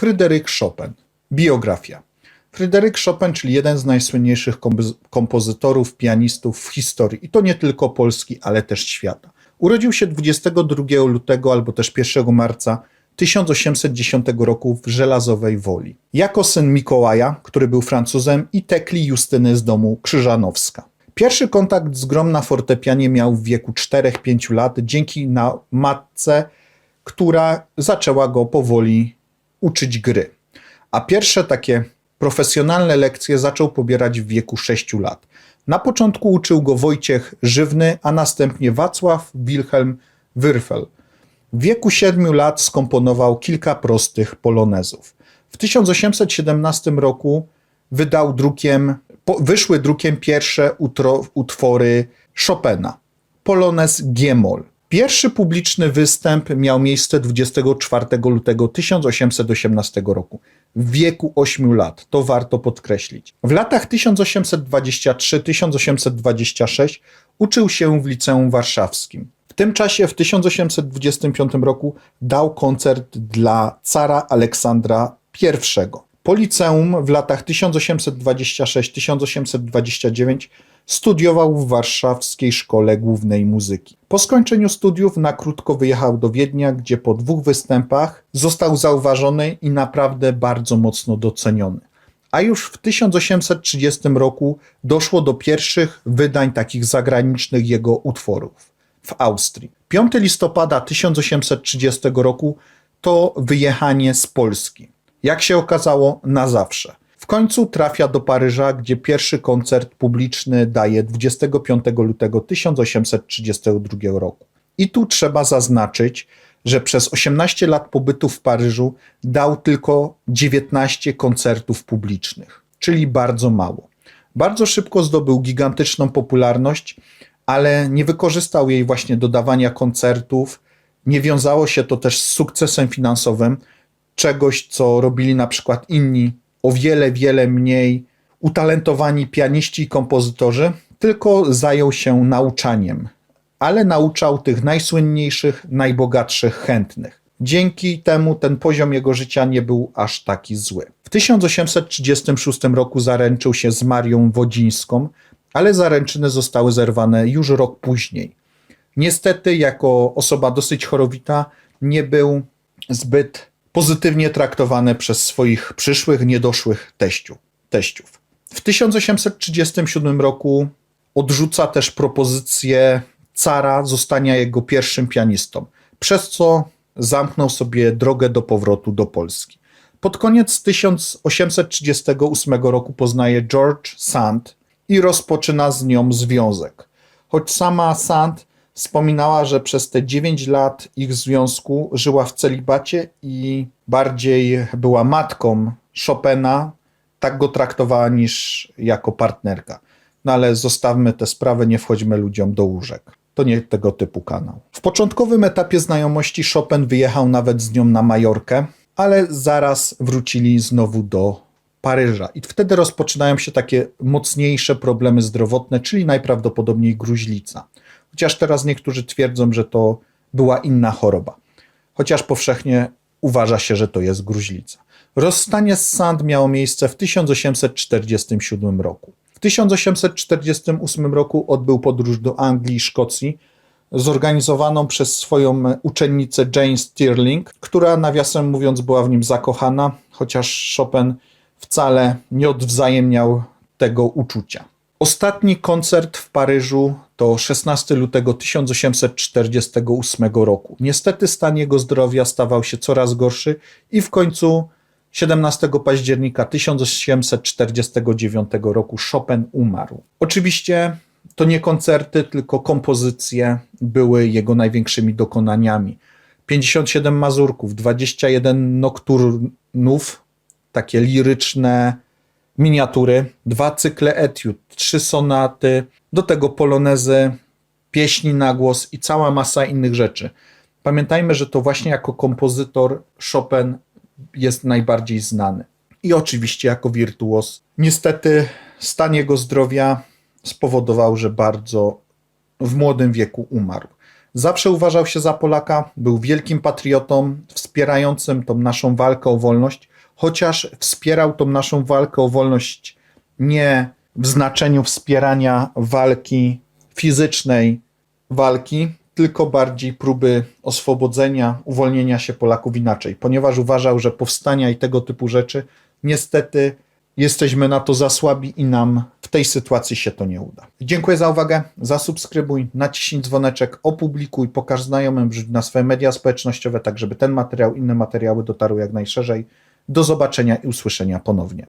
Fryderyk Chopin. Biografia. Fryderyk Chopin, czyli jeden z najsłynniejszych kompozy- kompozytorów, pianistów w historii, i to nie tylko Polski, ale też świata. Urodził się 22 lutego albo też 1 marca 1810 roku w Żelazowej Woli. Jako syn Mikołaja, który był Francuzem, i Tekli Justyny z domu Krzyżanowska. Pierwszy kontakt z grom na fortepianie miał w wieku 4-5 lat dzięki na matce, która zaczęła go powoli uczyć gry. A pierwsze takie profesjonalne lekcje zaczął pobierać w wieku 6 lat. Na początku uczył go Wojciech Żywny, a następnie Wacław Wilhelm Wyrfel. W wieku 7 lat skomponował kilka prostych polonezów. W 1817 roku wydał drukiem, wyszły drukiem pierwsze utro, utwory Chopina. Polonez G-moll. Pierwszy publiczny występ miał miejsce 24 lutego 1818 roku, w wieku 8 lat. To warto podkreślić. W latach 1823-1826 uczył się w Liceum Warszawskim. W tym czasie, w 1825 roku, dał koncert dla cara Aleksandra I. Po liceum w latach 1826-1829 studiował w Warszawskiej Szkole Głównej Muzyki. Po skończeniu studiów na krótko wyjechał do Wiednia, gdzie po dwóch występach został zauważony i naprawdę bardzo mocno doceniony. A już w 1830 roku doszło do pierwszych wydań takich zagranicznych jego utworów w Austrii. 5 listopada 1830 roku to wyjechanie z Polski. Jak się okazało, na zawsze. W końcu trafia do Paryża, gdzie pierwszy koncert publiczny daje 25 lutego 1832 roku. I tu trzeba zaznaczyć, że przez 18 lat pobytu w Paryżu dał tylko 19 koncertów publicznych, czyli bardzo mało. Bardzo szybko zdobył gigantyczną popularność, ale nie wykorzystał jej właśnie do dawania koncertów. Nie wiązało się to też z sukcesem finansowym, czegoś, co robili na przykład inni, o wiele, wiele mniej utalentowani pianiści i kompozytorzy, tylko zajął się nauczaniem, ale nauczał tych najsłynniejszych, najbogatszych chętnych. Dzięki temu ten poziom jego życia nie był aż taki zły. W 1836 roku zaręczył się z Marią Wodzińską, ale zaręczyny zostały zerwane już rok później. Niestety, jako osoba dosyć chorowita, nie był zbyt pozytywnie traktowany przez swoich przyszłych, niedoszłych teściu, teściów. W 1837 roku odrzuca też propozycję cara zostania jego pierwszym pianistą, przez co zamknął sobie drogę do powrotu do Polski. Pod koniec 1838 roku poznaje George Sand i rozpoczyna z nią związek. Choć sama Sand wspominała, że przez te 9 lat ich związku żyła w celibacie i bardziej była matką Chopina, tak go traktowała niż jako partnerka. No ale zostawmy tę sprawę, nie wchodźmy ludziom do łóżek. To nie tego typu kanał. W początkowym etapie znajomości Chopin wyjechał nawet z nią na Majorkę, ale zaraz wrócili znowu do Paryża. I wtedy rozpoczynają się takie mocniejsze problemy zdrowotne, czyli najprawdopodobniej gruźlica. Chociaż teraz niektórzy twierdzą, że to była inna choroba. Chociaż powszechnie uważa się, że to jest gruźlica. Rozstanie z Sand miało miejsce w 1847 roku. W 1848 roku odbył podróż do Anglii i Szkocji, zorganizowaną przez swoją uczennicę Jane Stirling, która nawiasem mówiąc była w nim zakochana, chociaż Chopin wcale nie odwzajemniał tego uczucia. Ostatni koncert w Paryżu to 16 lutego 1848 roku. Niestety stan jego zdrowia stawał się coraz gorszy i w końcu 17 października 1849 roku Chopin umarł. Oczywiście to nie koncerty, tylko kompozycje były jego największymi dokonaniami. 57 mazurków, 21 nokturnów, takie liryczne miniatury, dwa cykle etiud, trzy sonaty, do tego polonezy, pieśni na głos i cała masa innych rzeczy. Pamiętajmy, że to właśnie jako kompozytor Chopin jest najbardziej znany. I oczywiście jako wirtuos. Niestety stan jego zdrowia spowodował, że bardzo w młodym wieku umarł. Zawsze uważał się za Polaka, był wielkim patriotą, wspierającym tą naszą walkę o wolność, chociaż wspierał tą naszą walkę o wolność nie w znaczeniu wspierania walki fizycznej, walki, tylko bardziej próby oswobodzenia, uwolnienia się Polaków inaczej, ponieważ uważał, że powstania i tego typu rzeczy niestety jesteśmy na to za słabi i nam w tej sytuacji się to nie uda. Dziękuję za uwagę, zasubskrybuj, naciśnij dzwoneczek, opublikuj, pokaż znajomym, wrzuć na swoje media społecznościowe, tak żeby ten materiał, inne materiały dotarły jak najszerzej. Do zobaczenia i usłyszenia ponownie.